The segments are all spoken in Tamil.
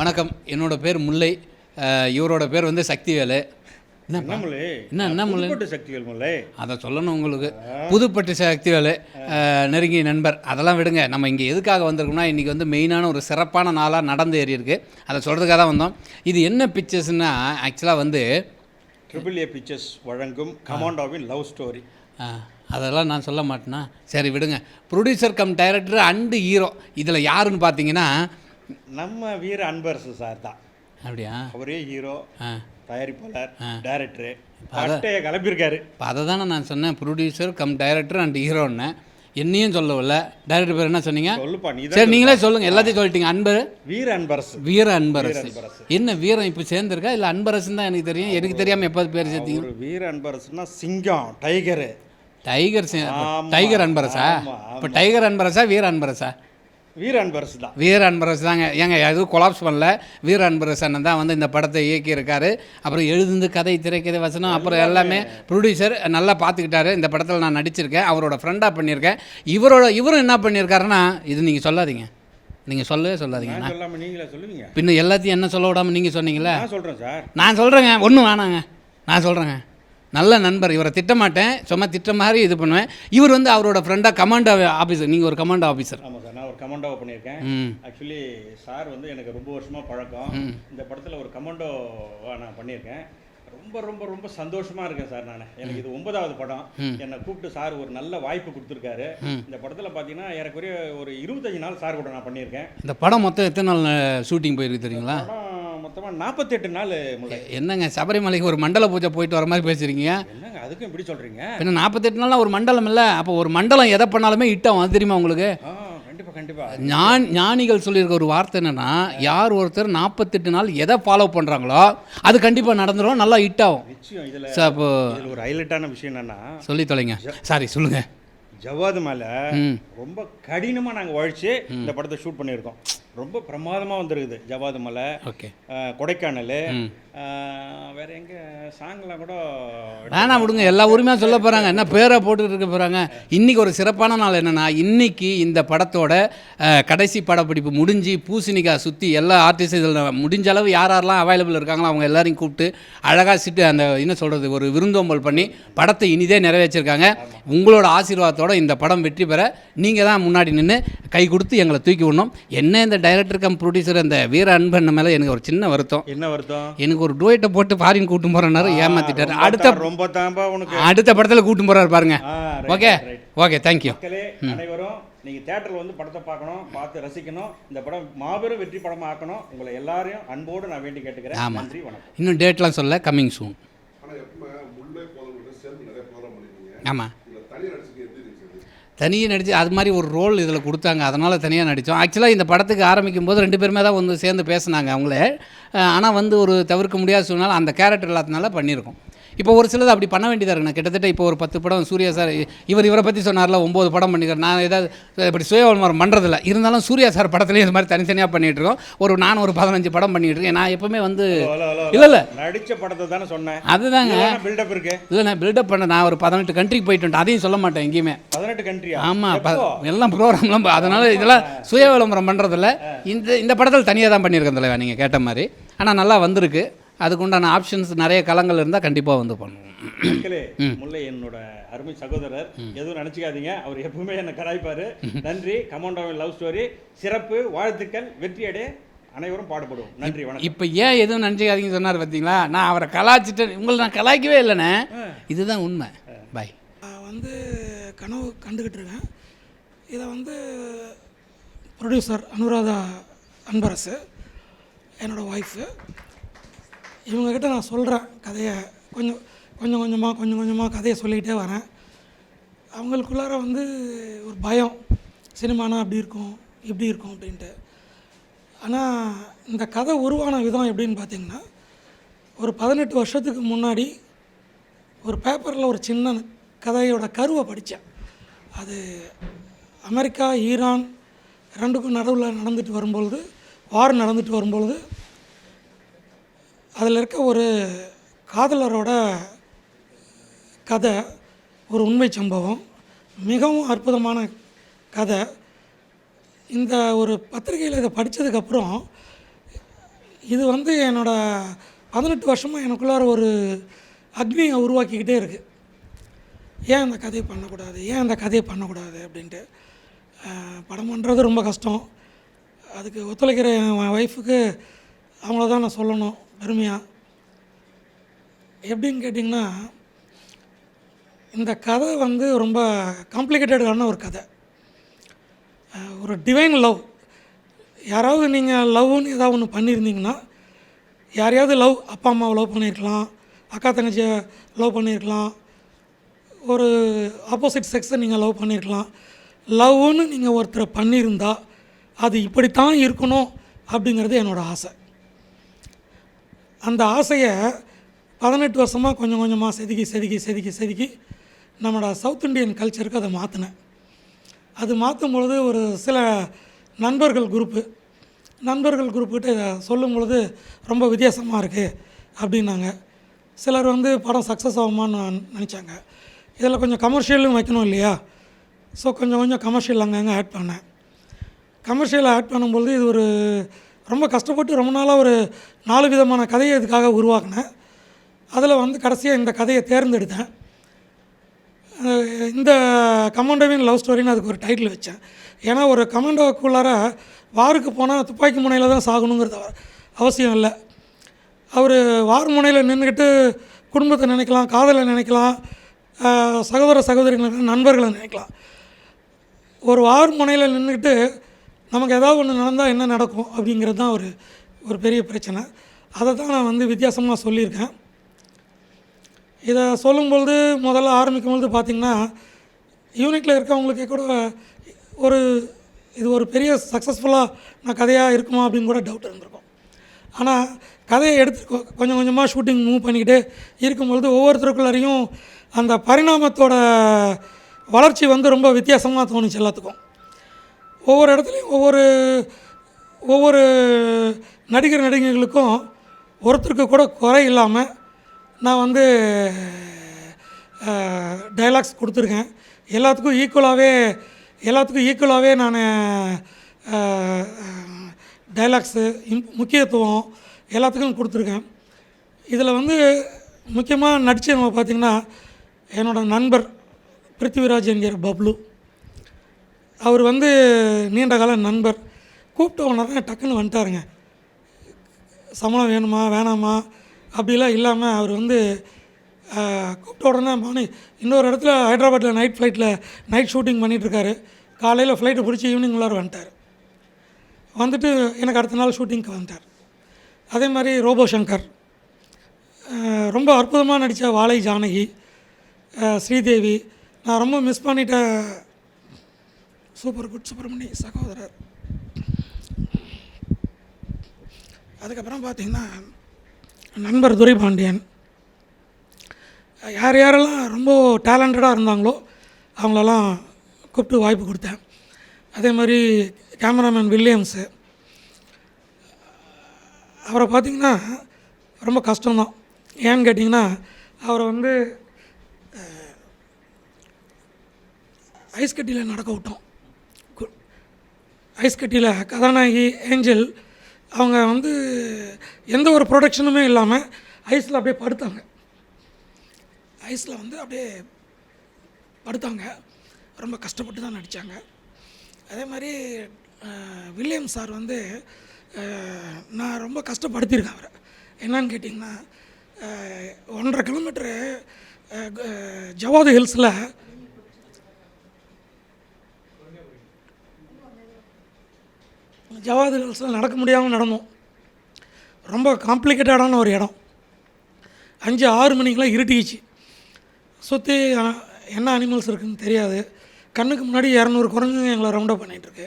வணக்கம். என்னோட பேர் முல்லை. இவரோட பேர் வந்து சக்திவேலு. என்ன என்ன முல்லை? என்ன, என்ன முல்லை? சக்திவேல் முல்லை. அதை சொல்லணும் உங்களுக்கு. புதுப்பட்டு சக்திவேலு நெருங்கிய நண்பர். அதெல்லாம் விடுங்க. நம்ம இங்கே எதுக்காக வந்திருக்கோம்னா இன்றைக்கி வந்து மெயினான ஒரு சிறப்பான நாளாக நடந்து ஏறி இருக்கு அதை சொல்கிறதுக்காக தான் வந்தோம். இது என்ன பிக்சர்ஸ்னால் ஆக்சுவலாக வந்து ட்ரிபிள் ஏ பிக்சர்ஸ் வழங்கும் கமாண்டோவின் லவ் ஸ்டோரி. அதெல்லாம் நான் சொல்ல மாட்டேனா? சரி விடுங்க. Producer cum director and hero. இதில் யாருன்னு பார்த்தீங்கன்னா நம்ம வீர அன்பரசு சார் தான். அப்படியா? அவரே ஹீரோ தயாரிப்பாளர் டைரக்டர் பட்டைய கிளப்பியிருக்காரு. இப்போ அதை தானே நான் சொன்னேன். ப்ரொடியூசர் கம் டைரக்டர் அண்ட் ஹீரோன்னு என்னையும் சொல்லவில்ல. டைரக்டர் பேர் என்ன சொன்னீங்க? சொல்லுப்பா நீ சரி நீங்களே சொல்லுங்கள் எல்லாத்தையும் சொல்லிட்டீங்க. அன்பர் வீர அன்பரசு. வீர அன்பரசு. என்ன வீரம் இப்போ சேர்ந்துருக்கா? இல்லை அன்பரசுன்னு தான் எனக்கு தெரியும். எனக்கு தெரியாமல் எப்போது பேர் சேர்த்தீங்க? வீர அன்பரசுனா சிங்கம் டைகரு டைகர் டைகர் அன்பரசா? இப்போ டைகர் அன்பரசா வீர அன்பரசா? வீர அன்பரசு தான் வீர அன்பரசு தாங்க ஏங்க எதுவும் கொலாப்ஸ் பண்ணல. வீர அன்பரசு அண்ணன் தான் வந்து இந்த படத்தை இயக்கியிருக்காரு. அப்புறம் எழுதுந்து கதை திரைக்கதை வசனம் அப்புறம் எல்லாமே ப்ரொடியூசர் நல்லா பார்த்துக்கிட்டாரு. இந்த படத்தில் நான் நடிச்சிருக்கேன். அவரோட ஃப்ரெண்டாக பண்ணியிருக்கேன். இவரோட இவரும் என்ன பண்ணியிருக்காருன்னா இது நீங்கள் சொல்லாதீங்க. நீங்கள் சொல்லவே சொல்லாதீங்க. நீங்களே சொல்லுவீங்க? பின்ன எல்லாத்தையும் என்ன சொல்ல விடாமல் நீங்கள் சொன்னீங்களே நான் சொல்றேன் சார். நான் சொல்கிறேங்க ஒன்றும் வேணாங்க. நான் சொல்கிறேங்க நல்ல நண்பர் இவரை திட்டமாட்டேன் சும்மா திட்ட மாதிரி இது பண்ணுவேன். இவர் வந்து அவரோட ஃப்ரெண்டாக கமாண்டோ ஆஃபீஸர் நீங்கள் ஒரு கமாண்டோ ஆஃபீஸர் ஆமாம் சார் நான் ஒரு கமாண்டோவை பண்ணியிருக்கேன். ஆக்சுவலி சார் வந்து எனக்கு ரொம்ப வருஷமா பழக்கம். இந்த படத்தில் ஒரு கமாண்டோவா நான் பண்ணியிருக்கேன். ரொம்ப ரொம்ப ரொம்ப சந்தோஷமா இருக்கேன் சார் நான். எனக்கு இது ஒன்பதாவது படம். என்னை கூப்பிட்டு சார் ஒரு நல்ல வாய்ப்பு கொடுத்துருக்காரு. இந்த படத்தில் பார்த்தீங்கன்னா ஏறக்குறைய ஒரு இருபத்தஞ்சு நாள் சார் கூட நான் பண்ணியிருக்கேன். இந்த படம் மொத்தம் எத்தனை நாள் ஷூட்டிங் போயிருக்கு தெரியுங்களா? படம் மொத்தமாக நாற்பத்தெட்டு நாள் என்னங்க சபரிமலைக்கு ஒரு மண்டல பூஜை போயிட்டு வர மாதிரி பேசுறீங்க என்னங்க அதுக்கும் இப்படி சொல்கிறீங்க பின்ன நாற்பத்தெட்டு நாள்லாம் ஒரு மண்டலம் இல்லை. அப்போ ஒரு மண்டலம் எதை பண்ணாலுமே இட்டம் அது தெரியுமா உங்களுக்கு? கண்டிப்பாக கண்டிப்பாக ஞான் ஞானிகள் சொல்லியிருக்க ஒரு வார்த்தை என்னன்னா யார் ஒருத்தர் நாற்பத்தெட்டு நாள் எதை ஃபாலோ பண்ணுறாங்களோ அது கண்டிப்பாக நடந்துரும். நல்லா ஹிட் ஆகும். சார் ஒரு ஹைலைட்டான விஷயம் என்னன்னா சொல்லி தொலைங்க. சாரி சொல்லுங்க. ஜவாது மேலே ரொம்ப கடினமாக நாங்கள் உழைச்சி இந்த படத்தை ஷூட் பண்ணியிருக்கோம். ரொம்ப பிரமாதமாக வந்திருக்குது. ஜவாது மலை ஓகே. கொடைக்கானல் வேற எங்கே சாங்லாம் கூட வேணாம் விடுங்க எல்லா உரிமையாக சொல்ல போகிறாங்க என்ன பேரை போட்டுட்டு இருக்க போகிறாங்க இன்றைக்கி ஒரு சிறப்பான நாள் என்னென்னா இன்னைக்கு இந்த படத்தோட கடைசி படப்பிடிப்பு முடிஞ்சு பூசணிக்காய் சுற்றி எல்லா ஆர்டிஸ்ட் இதில் முடிஞ்ச அளவு யார் யாரெல்லாம் அவைலபிள் இருக்காங்களோ அவங்க எல்லாரையும் கூப்பிட்டு அழகாக சிட்டு அந்த என்ன சொல்கிறது ஒரு விருந்தோம்பல் பண்ணி படத்தை இனிதே நிறைவேற்றிருக்காங்க. உங்களோட ஆசீர்வாதத்தோட இந்த படம் வெற்றி பெற நீங்கள் தான் முன்னாடி நின்று கை கொடுத்து எங்களை தூக்கி விடணும். என்ன இந்த டைரக்டர் கம் ப்ரொடியூசர் அந்த வீர அன்பன் மேலே எனக்கு ஒரு சின்ன வருத்தம். என்ன வருத்தம்? எனக்கு ஒரு டூயட்டை போட்டு ஃபாரின் கூட்டும் போகிறேன்னாரு ஏமாத்திட்டாரு. அடுத்த ரொம்ப அடுத்த படத்தில் கூட்டும் போகிறாரு பாருங்க. ஓகே. ஓகே தேங்க்யூ அனைவரும் நீங்க தியேட்டர்ல வந்து படத்தை பார்க்கணும் பார்த்து ரசிக்கணும். இந்த படம் மாபெரும் வெற்றி படமா ஆக்கணும். உங்களை எல்லாரையும் அன்போடு நான் வேண்டி கேட்டுக்கிறேன். ஆமா. நன்றி வணக்கம். இன்னும் டேட்லாம் சொல்ல கம்மிங் சூன் ஆனால் தனியாக நடித்து அது மாதிரி ஒரு ரோல் இதில் கொடுத்தாங்க. அதனால் தனியாக நடித்தோம் ஆக்சுவலாக இந்த படத்துக்கு ஆரம்பிக்கும் போது ரெண்டு பேருமே தான் வந்து சேர்ந்து பேசுனாங்க அவங்களே. ஆனால் வந்து ஒரு தவிர்க்க முடியாத சூழ்நிலை அந்த கேரக்டர் இல்லாததுனால பண்ணியிருக்கோம். இப்போ ஒரு சிலது அப்படி பண்ண வேண்டியதாக இருக்குண்ணா கிட்டத்தட்ட இப்போ ஒரு பத்து படம் சூர்யா சார் இவர் இவரை பற்றி சொன்னார்ல ஒம்பது படம் பண்ணிக்கிறேன் நான் ஏதாவது இப்படி சுயவல்மரம் பண்ணுறதில்ல இருந்தாலும் சூர்யா சார் படத்துலேயும் இது மாதிரி தனித்தனியாக பண்ணிகிட்டு இருக்கோம். ஒரு நான் ஒரு பதினஞ்சு படம் பண்ணிகிட்டு இருக்கேன். நான் எப்பவுமே வந்து இல்லை இல்லை. நடிச்ச படத்தை தானே சொன்னேன். அதுதாங்க. பில்டப் இருக்கு? இல்லை நான் பில்டப் பண்ண நான் ஒரு பதினெட்டு கண்ட்ரிக்கு போயிட்டு. அதையும் சொல்ல மாட்டேன் எங்கேயுமே. பதினெட்டு கண்ட்ரியா ஆமாம் எல்லாம் ப்ரோக்ராம்லாம் அதனால் இதெல்லாம் சுய விளம்பரம் பண்ணுறதில்ல இந்த இந்த படத்தில் தனியாக தான் பண்ணியிருக்கேன் தலைவா நீங்கள் கேட்ட மாதிரி. ஆனால் நல்லா வந்திருக்கு. அதுக்குண்டான ஆப்ஷன்ஸ் நிறைய களங்கள் இருந்தால் கண்டிப்பாக வந்து பண்ணுவோம். முல்லை என்னோட அருமை சகோதரர். எதுவும் நினைச்சுக்காதீங்க. அவர் எப்பவுமே என்ன கராய்ப்பாரு நன்றி. கமாண்டோவின் லவ் ஸ்டோரி சிறப்பு வாழ்த்துக்கள் வெற்றியடை அனைவரும் பாடுபடுவோம். நன்றி வணக்கம். இப்போ ஏன் எதுவும் நினச்சிக்காதீங்கன்னு சொன்னார் பார்த்தீங்களா நான் அவரை கலாய்ச்சிட்டேன் உங்களை நான் கலாய்க்கவே இல்லைண்ணே. இதுதான் உண்மை. பாய் நான் வந்து கனவு கண்டுக்கிட்டு இருக்கேன். இதை வந்து ப்ரொடியூசர் அனுராதா அன்பரசு என்னோடய ஒய்ஃபு இவங்கக்கிட்ட நான் சொல்கிறேன் கதையை. கொஞ்சம் கொஞ்சம் கொஞ்சமாக கொஞ்சம் கொஞ்சமாக கதையை சொல்லிக்கிட்டே வரேன். அவங்களுக்குள்ளார வந்து ஒரு பயம். சினிமானா அப்படி இருக்கும் இப்படி இருக்கும் அப்படின்ட்டு. ஆனால் இந்த கதை உருவான விதம் எப்படின்னு பார்த்தீங்கன்னா ஒரு பதினெட்டு வருஷத்துக்கு முன்னாடி ஒரு பேப்பரில் ஒரு சின்ன கதையோட கருவை படித்தேன். அது அமெரிக்கா ஈரான் ரெண்டுக்கும் நடுவில் நடந்துட்டு வரும்பொழுது வார் நடந்துட்டு வரும்பொழுது அதில் இருக்க ஒரு காதலரோட கதை ஒரு உண்மை சம்பவம் மிகவும் அற்புதமான கதை. இந்த ஒரு பத்திரிகையில் இதை படித்ததுக்கப்புறம் இது வந்து என்னோடய பதினெட்டு வருஷமாக எனக்குள்ளார ஒரு அக்னியை உருவாக்கிக்கிட்டே இருக்குது ஏன் இந்த கதையை பண்ணக்கூடாது? ஏன் இந்த கதையை பண்ணக்கூடாது அப்படின்ட்டு. படம் பண்ணுறது ரொம்ப கஷ்டம். அதுக்கு ஒத்துழைக்கிற என் ஒய்ஃபுக்கு அவங்கள தான் நான் சொல்லணும். அருமையாக எப்படின்னு கேட்டிங்கன்னா இந்த கதை வந்து ரொம்ப காம்ப்ளிகேட்டடான ஒரு கதை. ஒரு டிவைன் லவ் யாராவது நீங்கள் லவ்னு ஏதாவது ஒன்று பண்ணியிருந்தீங்கன்னா யாரையாவது லவ் அப்பா அம்மாவை லவ் பண்ணியிருக்கலாம் அக்கா தங்கச்சியை லவ் பண்ணியிருக்கலாம் ஒரு ஆப்போசிட் செக்ஸை நீங்கள் லவ் பண்ணியிருக்கலாம். லவ்னு நீங்கள் ஒருத்தரை பண்ணியிருந்தா அது இப்படித்தான் இருக்கணும் அப்படிங்கிறது என்னோடய ஆசை. அந்த ஆசையை பதினெட்டு வருஷமாக கொஞ்சம் கொஞ்சமாக செதுக்கி செதுக்கி செதுக்கி செதுக்கி நம்மளோட சவுத் இந்தியன் கல்ச்சருக்கு அதை மாற்றினேன் அது மாற்றும் பொழுது ஒரு சில நண்பர்கள் குரூப்பு நண்பர்கள் குரூப்புக்கிட்ட இதை சொல்லும் பொழுது ரொம்ப வித்தியாசமாக இருக்குது அப்படின்னாங்க. சிலர் வந்து படம் சக்ஸஸ் ஆகுமான்னு நினச்சாங்க. இதில் கொஞ்சம் கமர்ஷியலும் வைக்கணும் இல்லையா? ஸோ கொஞ்சம் கொஞ்சம் கமர்ஷியல் அங்கங்கே ஆட் பண்ணேன். கமர்ஷியல் ஆட் பண்ணும்பொழுது இது ஒரு ரொம்ப கஷ்டப்பட்டு ரொம்ப நாளாக ஒரு நாலு விதமான கதையை இதுக்காக உருவாக்கினேன். அதில் வந்து கடைசியாக இந்த கதையை தேர்ந்தெடுத்தேன். இந்த கமாண்டோவின் லவ் ஸ்டோரின்னு அதுக்கு ஒரு டைட்டில் வச்சேன். ஏன்னா ஒரு கமாண்டோக்குள்ளார வாருக்கு போனால் துப்பாக்கி முனையில் தான் சாகணுங்கிறது அவசியம் இல்லை. அவர் வார் முனையில் நின்றுக்கிட்டு குடும்பத்தை நினைக்கலாம் காதலை நினைக்கலாம் சகோதர சகோதரிகளை நண்பர்களை நினைக்கலாம். ஒரு வார் முனையில் நின்றுக்கிட்டு நமக்கு ஏதாவது ஒன்று நடந்தால் என்ன நடக்கும் அப்படிங்கிறது தான் ஒரு ஒரு பெரிய பிரச்சனை. அதை தான் நான் வந்து வித்தியாசமாக சொல்லியிருக்கேன். இதை சொல்லும்பொழுது முதல்ல ஆரம்பிக்கும் பொழுது பார்த்திங்கன்னா யூனிட்டில் இருக்கவங்களுக்கே கூட ஒரு இது ஒரு பெரிய சக்ஸஸ்ஃபுல்லாக நான் கதையாக இருக்குமா அப்படின்னு கூட டவுட் இருந்திருக்கும். ஆனால் கதையை எடுத்து கொஞ்சம் கொஞ்சமாக ஷூட்டிங் மூவ் பண்ணிக்கிட்டு இருக்கும்பொழுது ஒவ்வொருத்தருக்குள்ளாரையும் அந்த பரிணாமத்தோட வளர்ச்சி வந்து ரொம்ப வித்தியாசமாக தோணுச்சு எல்லாத்துக்கும். ஒவ்வொரு இடத்துலையும் ஒவ்வொரு ஒவ்வொரு நடிகர் நடிகைகளுக்கும் ஒருத்தருக்கு கூட குறை இல்லாமல் நான் வந்து டைலாக்ஸ் கொடுத்துருக்கேன். எல்லாத்துக்கும் ஈக்குவலாகவே எல்லாத்துக்கும் ஈக்குவலாகவே நான் டைலாக்ஸு முக்கியத்துவம் எல்லாத்துக்கும் கொடுத்துருக்கேன். இதில் வந்து முக்கியமாக நடித்தவங்க பார்த்திங்கன்னா என்னோடய நண்பர் பிருத்திவிராஜ் என்கிற பப்ளு. அவர் வந்து நீண்ட கால நண்பர். கூப்பிட்டு உடனே டக்குன்னு வந்துட்டாருங்க. சம்பளம் வேணுமா வேணாமா? அப்படிலாம் இல்லாமல் அவர் வந்து கூப்பிட்ட உடனே மார்னிங் இன்னொரு இடத்துல ஹைதராபாத்தில் நைட் ஃப்ளைட்டில் நைட் ஷூட்டிங் பண்ணிகிட்ருக்காரு காலையில் ஃப்ளைட்டை பிடிச்சி ஈவினிங் உள்ளார வந்துட்டார். வந்துட்டு எனக்கு அடுத்த நாள் ஷூட்டிங்க்கு வந்துட்டார். அதே மாதிரி ரோபோ சங்கர். ரொம்ப அற்புதமாக நடித்த வாழை ஜானகி ஸ்ரீதேவி. நான் ரொம்ப மிஸ் பண்ணிட்ட சூப்பர் குட் சுப்பிரமணி சகோதரர். அதுக்கப்புறம் பார்த்தீங்கன்னா நண்பர் துரைபாண்டியன். யார் யாரெல்லாம் ரொம்ப டேலண்டடாக இருந்தாங்களோ அவங்களெல்லாம் கூப்பிட்டு வாய்ப்பு கொடுத்தேன். அதே மாதிரி கேமராமேன் வில்லியம்ஸு அவரை பார்த்திங்கன்னா ரொம்ப கஷ்டம்தான். ஏன்னு கேட்டிங்கன்னா அவரை வந்து ஐஸ் கட்டியில் நடக்க விட்டோம். ஐஸ் கட்டியில் கதாநாயகி ஏஞ்சல் அவங்க வந்து எந்த ஒரு ப்ரொடக்ஷனுமே இல்லாமல் ஐஸில் அப்படியே படுத்தாங்க. ஐஸில் வந்து அப்படியே படுத்தாங்க. ரொம்ப கஷ்டப்பட்டு தான் நடித்தாங்க அதே மாதிரி வில்லியம் சார் வந்து நான் ரொம்ப கஷ்டப்படுத்தியிருக்கேன் அவரை. என்னன்னு கேட்டிங்கன்னா ஒன்றரை கிலோமீட்டரு க- ஜவாது ஹில்ஸில் ஜவாது ஹில்ஸில் நடக்க முடியாமல் நடந்தோம். ரொம்ப காம்ப்ளிகேட்டடான ஒரு இடம். அஞ்சு ஆறு மணிக்கெலாம் இருட்டிக்கிச்சு. சுற்றி என்ன அனிமல்ஸ் இருக்குன்னு தெரியாது. கண்ணுக்கு முன்னாடி இரநூறு குரங்கு எங்களை ரவுண்டப் பண்ணிகிட்ருக்கு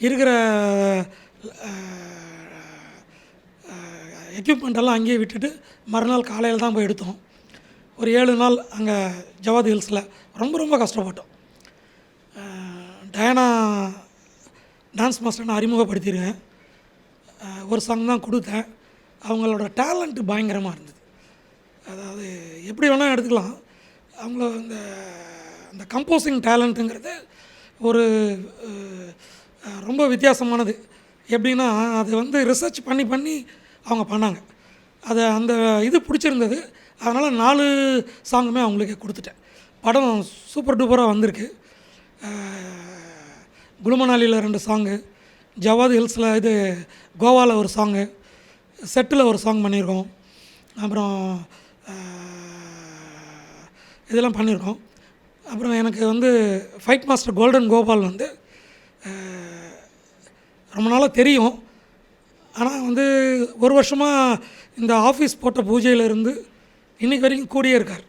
இருக்கிற எக்யூப்மெண்ட் எல்லாம் அங்கேயே விட்டுட்டு மறுநாள் காலையில் தான் போய் எடுத்தோம். ஒரு ஏழு நாள் அங்கே ஜவாத் ஹில்ஸில் ரொம்ப ரொம்ப கஷ்டப்பட்டோம். டயனா டான்ஸ் மாஸ்டர் நான் அறிமுகப்படுத்தியிருக்கேன். ஒரு சாங் தான் கொடுத்தேன். அவங்களோட டேலண்ட்டு பயங்கரமாக இருந்தது. அதாவது எப்படி வேணால் எடுத்துக்கலாம். அவங்கள இந்த அந்த கம்போசிங் டேலண்ட்டுங்கிறது ஒரு ரொம்ப வித்தியாசமானது. எப்படின்னா அது வந்து ரிசர்ச் பண்ணி பண்ணி அவங்க பண்ணாங்க. அதை அந்த இது பிடிச்சிருந்தது. அதனால் நாலு சாங்குமே அவங்களுக்கே கொடுத்துட்டேன். படம் சூப்பர் டூப்பராக வந்திருக்கு குலுமனாலியில் ரெண்டு சாங்கு ஜவாத் ஹில்ஸில் இது கோவாவில் ஒரு சாங்கு செட்டில் ஒரு சாங் பண்ணியிருக்கோம் அப்புறம் இதெல்லாம் பண்ணியிருக்கோம் அப்புறம் எனக்கு வந்து ஃபைட் மாஸ்டர் கோல்டன் கோபால் வந்து ரொம்ப நாளாக தெரியும். ஆனால் வந்து ஒரு வருஷமாக இந்த ஆஃபீஸ் போட்ட பூஜையிலேருந்து இன்றைக்கி வரைக்கும் கூடியே இருக்கார்.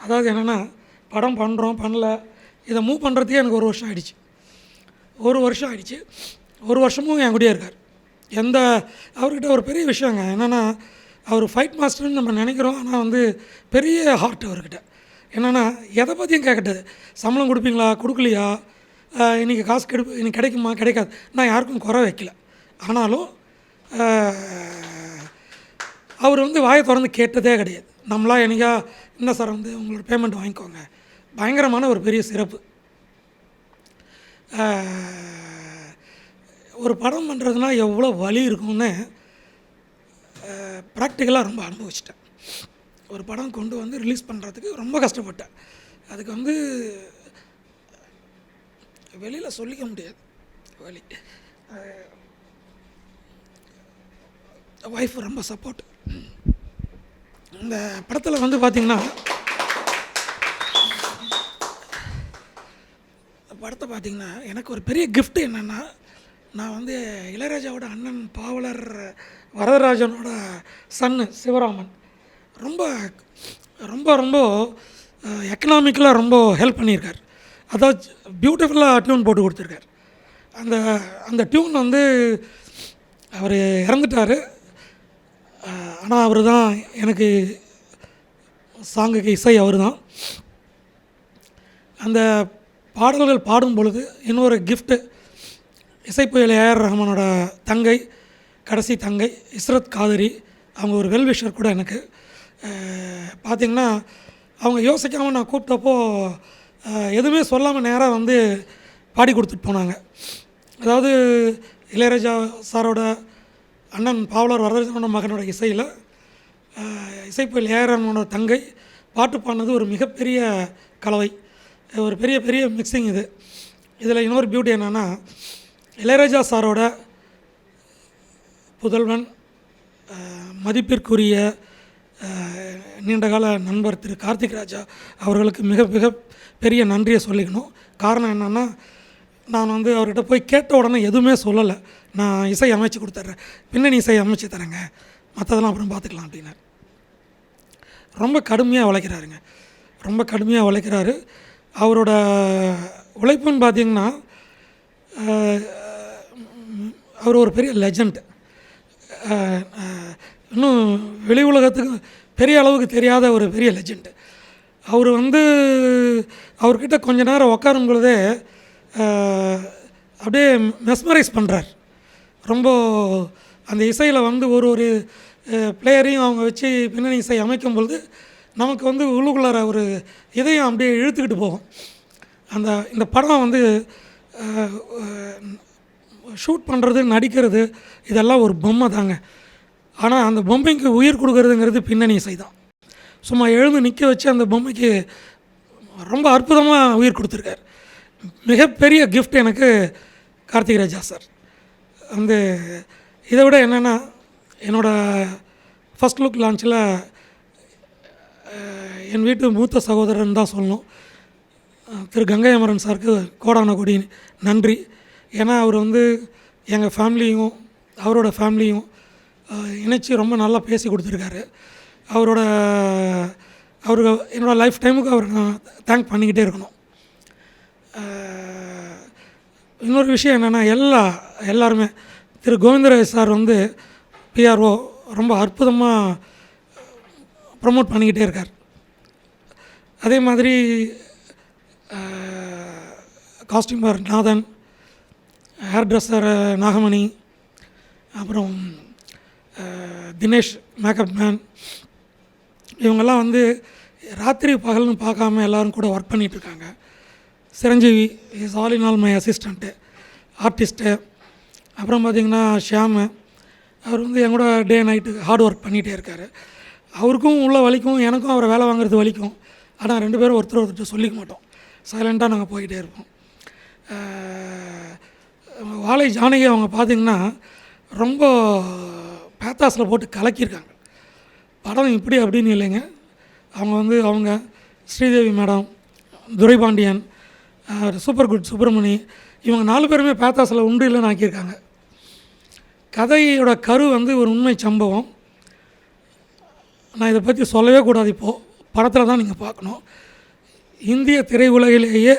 அதாவது என்னென்னா படம் பண்ணுறோம் பண்ணல. இதை மூவ் பண்ணுறதுக்கே எனக்கு ஒரு வருஷம் ஆகிடுச்சு ஒரு வருஷம் ஆயிடுச்சு. ஒரு வருஷமும் என் கூடயே இருக்கார். எந்த அவர்கிட்ட ஒரு பெரிய விஷயங்க என்னென்னா அவர் ஃபைட் மாஸ்டர்னு நம்ம நினைக்கிறோம் ஆனால் வந்து பெரிய ஹார்ட் அவர்கிட்ட. என்னென்னா எதை பற்றியும் கேட்கட்டாது சம்பளம் கொடுப்பீங்களா? கொடுக்கலையா? இன்றைக்கி காசு கெடு இன்னைக்கு கிடைக்குமா? கிடைக்காது. நான் யாருக்கும் குறை வைக்கல. ஆனாலும் அவர் வந்து வாயை திறந்து கேட்டதே கிடையாது. நம்மளா என்னைக்கா என்ன சார் வந்து உங்களோட பேமெண்ட் வாங்கிக்கோங்க. பயங்கரமான ஒரு பெரிய சிறப்பு. ஒரு படம் பண்ணுறதுனா எவ்வளோ வலி இருக்கும்னு ப்ராக்டிக்கலாக ரொம்ப அனுபவிச்சிட்டேன். ஒரு படம் கொண்டு வந்து ரிலீஸ் பண்ணுறதுக்கு ரொம்ப கஷ்டப்பட்டேன். அதுக்கு வந்து வெளியில் சொல்லிக்க முடியாது. வழி ஒய்ஃப் ரொம்ப சப்போர்ட் இந்த படத்தில் வந்து பார்த்திங்கன்னா படத்தை பார்த்திங்கன்னா எனக்கு ஒரு பெரிய கிஃப்ட்டு என்னென்னா நான் வந்து இளையராஜாவோட அண்ணன் பாவலர் வரதராஜனோட சன்னு சிவராமன். ரொம்ப ரொம்ப ரொம்ப எக்கனாமிக்கலாக ரொம்ப ஹெல்ப் பண்ணியிருக்கார். அதாவது பியூட்டிஃபுல்லாக டியூன் போட்டு கொடுத்துருக்கார். அந்த அந்த டியூன் வந்து அவர் இறந்துட்டார். ஆனால் அவர் தான் எனக்கு சாங்குக்கு இசை அவர் தான் அந்த பாடல்கள் பாடும் பொழுது இன்னொரு கிஃப்ட்டு இசைப்புயல் ஏஆர் ரஹ்மானோட தங்கை கடைசி தங்கை இஸ்ரத் காதரி அவங்க ஒரு வெல்விஷர் கூட எனக்கு. பார்த்திங்கன்னா அவங்க யோசிக்காமல் நான் கூப்பிட்டப்போ எதுவுமே சொல்லாமல் நேராக வந்து பாடி கொடுத்துட்டு போனாங்க. அதாவது இளையராஜா சாரோட அண்ணன் பாவலர் வரதராஜனோட மகனோட இசையில் இசைப்புயல் ஏஆர் ரஹ்மானோட தங்கை பாட்டு பாடினது ஒரு மிகப்பெரிய கலவை. ஒரு பெரிய பெரிய மிக்சிங் இது. இதில் இன்னொரு பியூட்டி என்னென்னா இளையராஜா சாரோட புதல்வன் மதிப்பிற்குரிய நீண்டகால நண்பர் திரு கார்த்திக் ராஜா அவர்களுக்கு மிக மிக பெரிய நன்றியை சொல்லிக்கணும். காரணம் என்னென்னா நான் வந்து அவர்கிட்ட போய் கேட்ட உடனே எதுவுமே சொல்லலை. நான் இசை அமைச்சு கொடுத்துட்றேன். பின்னணி இசை அமைச்சு தரேங்க. மற்றதெல்லாம் அப்புறம் பார்த்துக்கலாம் அப்படின்னு ரொம்ப கடுமையாக உழைக்கிறாருங்க. ரொம்ப கடுமையாக உழைக்கிறாரு. அவரோட உழைப்புன்னு பார்த்தீங்கன்னா அவர் ஒரு பெரிய லெஜண்ட் இன்னும் வெளி உலகத்துக்கு பெரிய அளவுக்கு தெரியாத ஒரு பெரிய லெஜண்ட் அவர் வந்து அவர்கிட்ட கொஞ்ச நேரம் உட்காரும் பொழுதே அப்படியே மெஸ்மரைஸ் பண்ணுறார் ரொம்ப அந்த இசையில் வந்து ஒரு ஒரு பிளேயரையும் அவங்க வச்சு பின்னணி இசை அமைக்கும் பொழுது நமக்கு வந்து உள்ளுக்குள்ளார ஒரு இதயம் அப்படியே இழுத்துக்கிட்டு போகும். அந்த இந்த படம் வந்து ஷூட் பண்ணுறது நடிக்கிறது இதெல்லாம் ஒரு பொம்மை தாங்க. ஆனால் அந்த பொம்மைக்கு உயிர் கொடுக்கறதுங்கிறது பின்னணி இசை தான் சும்மா எழுந்து நிற்க வச்சு அந்த பொம்மைக்கு ரொம்ப அற்புதமாக உயிர் கொடுத்துருக்கார். மிகப்பெரிய கிஃப்ட் எனக்கு கார்த்திக் ராஜா சார். வந்து இதை விட என்னென்னா என்னோடய ஃபஸ்ட் லுக் லான்ச்சில் என் வீட்டு மூத்த சகோதரன் தான் சொல்லணும். திரு கங்கை அமரன் சாருக்கு கோடான கொடி நன்றி. ஏன்னா அவர் வந்து எங்கள் ஃபேமிலியும் அவரோட ஃபேமிலியும் இணைச்சி ரொம்ப நல்லா பேசி கொடுத்துருக்காரு. அவரோட அவருக்கு என்னோடய லைஃப் டைமுக்கு அவர் நான் தேங்க் பண்ணிக்கிட்டே இருக்கணும். இன்னொரு விஷயம் என்னென்னா எல்லா எல்லாருமே திரு கோவிந்தராஜ் சார் வந்து பிஆர்ஓ ரொம்ப அற்புதமாக ப்ரொமோட் பண்ணிக்கிட்டே இருக்கார். அதே மாதிரி costumer Nathan hair dresser Nagamani அப்புறம் தினேஷ் மேக்கப் மேன் இவங்கெல்லாம் வந்து ராத்திரி பகல்னு பார்க்காம எல்லாரும் கூட ஒர்க் பண்ணிகிட்ருக்காங்க Chiranjeevi is all in all my assistant artist அப்புறம் பார்த்திங்கன்னா ஷியாமு. அவர் வந்து என் கூட டே நைட்டு ஹார்ட் ஒர்க் பண்ணிகிட்டே இருக்கார். அவருக்கும் உள்ள வலிக்கும் எனக்கும் அவரை வேலை வாங்குறது வலிக்கும். ஆனால் ரெண்டு பேரும் ஒருத்தர் ஒருத்தர் சொல்லிக்க மாட்டோம். சைலண்ட்டாக நாங்கள் போய்கிட்டே இருப்போம். வாழை ஜானகி அவங்க பார்த்திங்கன்னா ரொம்ப பேத்தாஸில் போட்டு கலக்கியிருக்காங்க. படம் இப்படி அப்படின்னு இல்லைங்க. அவங்க வந்து அவங்க Sridevi madam Duraipandian super good Subramani இவங்க நாலு பேருமே பேத்தாஸில் உண்டு இல்லைன்னு ஆக்கியிருக்காங்க. கதையோட கரு வந்து ஒரு உண்மை சம்பவம். நான் இதை பற்றி சொல்லவே கூடாது இப்போது படத்தில் தான் நீங்கள் பார்க்கணும். இந்திய திரையுலகிலேயே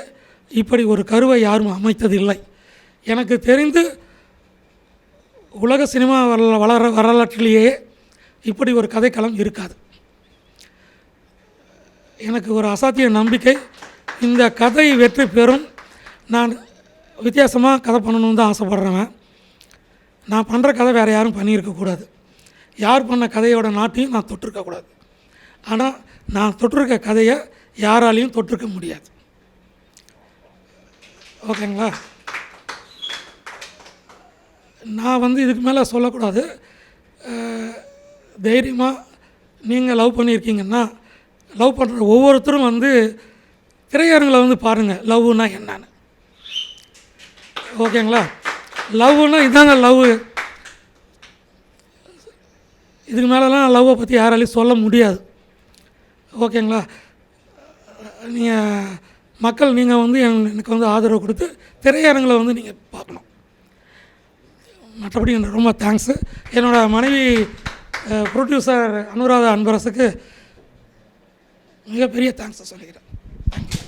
இப்படி ஒரு கருவை யாரும் அமைத்ததில்லை. எனக்கு தெரிந்து உலக சினிமா வரல வளர வரலாற்றிலேயே இப்படி ஒரு கதைக்களம் இருக்காது. எனக்கு ஒரு அசாத்திய நம்பிக்கை. இந்த கதை வெற்றி பெறும். நான் வித்தியாசமாக கதை பண்ணணும்னு தான் ஆசைப்பட்றேன் நான் பண்ணுற கதை வேறு யாரும் பண்ணியிருக்கக்கூடாது. யார் பண்ண கதையோட நாட்டையும் நான் தொட்டிருக்கக்கூடாது ஆனால் நான் தொட்டிருக்க கதையை யாராலையும் தொட்டிருக்க முடியாது. ஓகேங்களா? நான் வந்து இதுக்கு மேலே சொல்லக்கூடாது. தைரியமாக நீங்கள் லவ் பண்ணியிருக்கீங்கன்னா லவ் பண்ணுற ஒவ்வொருத்தரும் வந்து திரையரங்களை வந்து பாருங்கள் லவ்னா என்னன்னு. ஓகேங்களா? லவ்னால் இதாங்க லவ் இதுக்கு மேலெலாம் லவ்வை பற்றி யாராலையும் சொல்ல முடியாது. ஓகேங்களா? நீங்கள் மக்கள் நீங்கள் வந்து எனக்கு வந்து ஆதரவு கொடுத்து திரையரங்களை வந்து நீங்கள் பார்க்கணும். மற்றபடி எனக்கு ரொம்ப தேங்க்ஸு என்னோடய மனைவி ப்ரொடியூசர் அனுராதா அன்பரசுக்கு மிகப்பெரிய தேங்க்ஸை சொல்லிக்கிறேன்.